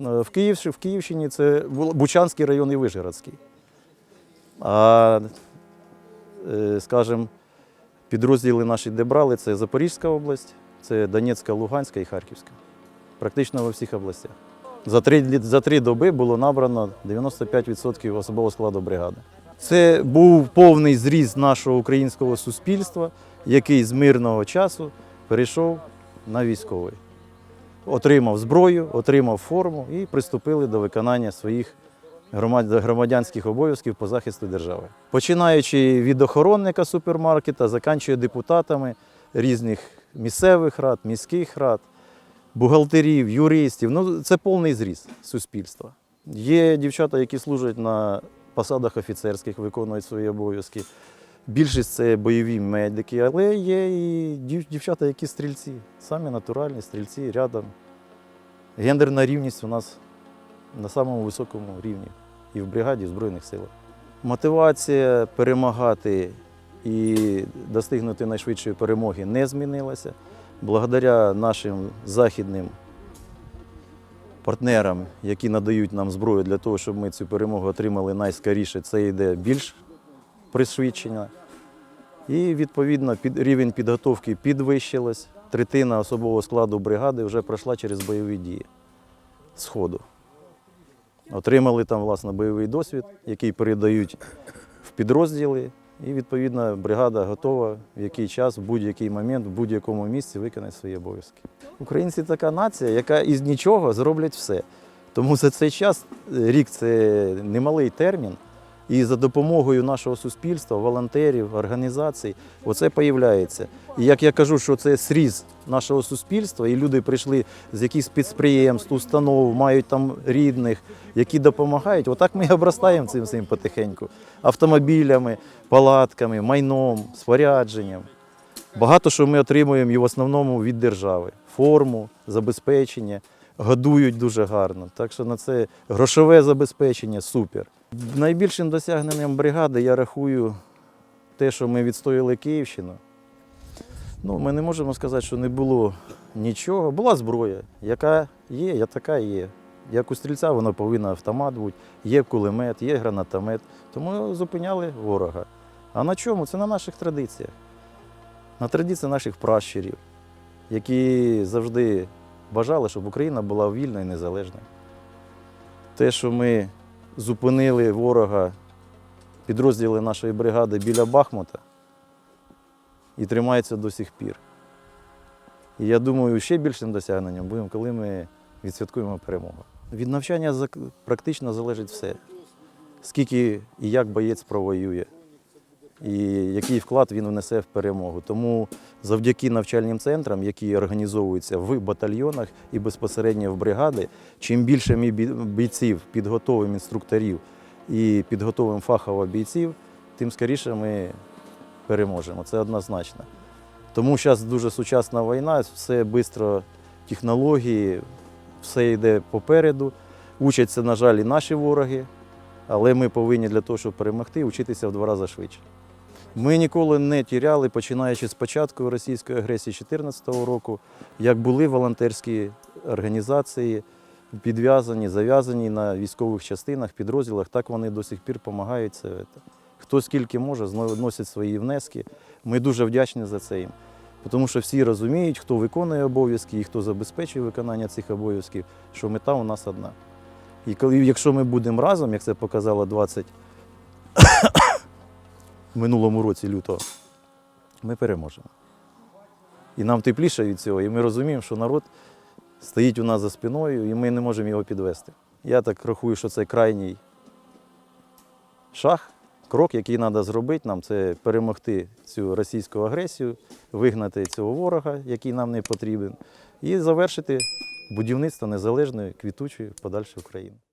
Е, В, Київщині, в Київщині це Бучанський район і Вишгородський. А, е, скажімо, підрозділи наші, де брали, це Запорізька область, це Донецька, Луганська і Харківська. Практично во всіх областях. За три, за три доби було набрано 95% особового складу бригади. Це був повний зріз нашого українського суспільства, який з мирного часу перейшов на військовий. Отримав зброю, отримав форму і приступили до виконання своїх громадянських обов'язків по захисту держави. Починаючи від охоронника супермаркета, заканчує депутатами різних місцевих рад, міських рад, бухгалтерів, юристів. Ну, це повний зріз суспільства. Є дівчата, які служать на посадах офіцерських, виконують свої обов'язки. Більшість це бойові медики, але є і дівчата, які стрільці, самі натуральні стрільці рядом. Гендерна рівність у нас на самому високому рівні і в бригаді, і в Збройних силах. Мотивація перемагати і достигнути найшвидшої перемоги не змінилася. Благодаря нашим західним партнерам, які надають нам зброю для того, щоб ми цю перемогу отримали найскоріше, це йде більш пришвидшення. І відповідно під рівень підготовки підвищилась. Третина особового складу бригади вже пройшла через бойові дії Сходу. Отримали там власне бойовий досвід, який передають в підрозділи. І відповідно бригада готова в який час, в будь-який момент, в будь-якому місці виконати свої обов'язки. Українці така нація, яка із нічого зроблять все. Тому за цей час рік це немалий термін. І за допомогою нашого суспільства, волонтерів, організацій, оце появляється. І як я кажу, що це сріз нашого суспільства, і люди прийшли з якихось підприємств, установ, мають там рідних, які допомагають. Отак ми обростаємо цим всім потихеньку. Автомобілями, палатками, майном, спорядженням. Багато що ми отримуємо і в основному від держави. Форму, забезпечення, годують дуже гарно. Так що на це грошове забезпечення супер. Найбільшим досягненням бригади я рахую те, що ми відстояли Київщину. Ну, ми не можемо сказати, що не було нічого. Була зброя, яка є, я така є. Як у стрільця вона повинна автомат бути, є кулемет, є гранатомет. Тому зупиняли ворога. А на чому? Це на наших традиціях. На традиції наших пращурів, які завжди бажали, щоб Україна була вільна і незалежна. Те, що ми зупинили ворога, підрозділи нашої бригади біля Бахмута і тримається до сих пір. І я думаю, ще більшим досягненням будемо, коли ми відсвяткуємо перемогу. Від навчання практично залежить все. Скільки і як боєць провоює, і який вклад він внесе в перемогу. Тому завдяки навчальним центрам, які організовуються в батальйонах і безпосередньо в бригади, чим більше ми бійців підготовимо інструкторів і підготовимо фахово бійців, тим скоріше ми переможемо. Це однозначно. Тому зараз дуже сучасна війна, все швидко технології, все йде попереду. Учаться, на жаль, і наші вороги, але ми повинні для того, щоб перемогти, вчитися в два рази швидше. Ми ніколи не тіряли, починаючи з початку російської агресії 2014 року, як були волонтерські організації підв'язані, зав'язані на військових частинах, підрозділах, так вони до сих пір допомагають. Хто скільки може, вносить свої внески. Ми дуже вдячні за це їм. Тому що всі розуміють, хто виконує обов'язки і хто забезпечує виконання цих обов'язків, що мета у нас одна. І якщо ми будемо разом, як це показало 20 в минулому році лютого, ми переможемо. І нам тепліше від цього, і ми розуміємо, що народ стоїть у нас за спиною, і ми не можемо його підвести. Я так рахую, що це крайній шаг, крок, який треба зробити нам, це перемогти цю російську агресію, вигнати цього ворога, який нам не потрібен, і завершити будівництво незалежної, квітучої подальшої України.